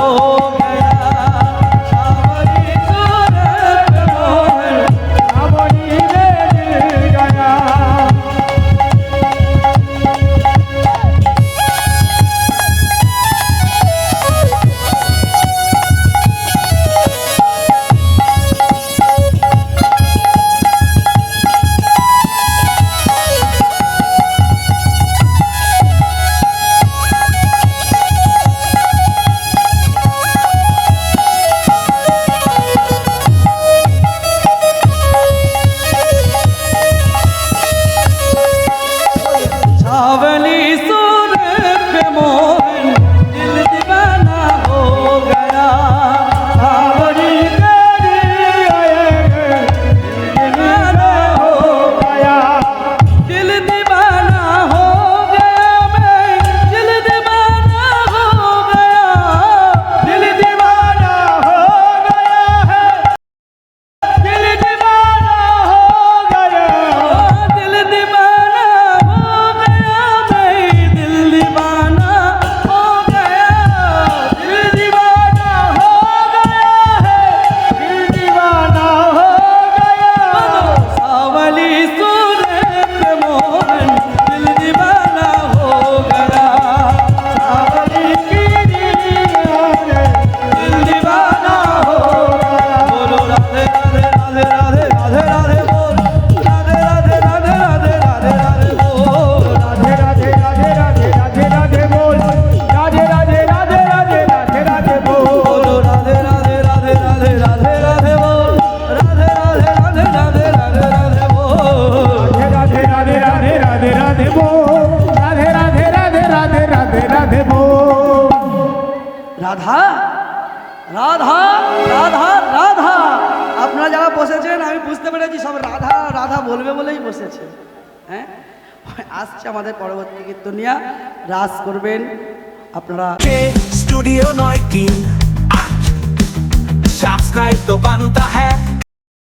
오 রাধা রাধা রাধা রাধা। আপনারা যারা বসেছেন, আমি বুঝতে পেরেছি সব রাধা রাধা বলবে বলেই বসেছে। হ্যাঁ? আসছে আমাদের পরবর্তী কীর্তনিয়া। রাজ করবেন আপনারা। স্টুডিও নয় কি? সাবস্ক্রাইব তো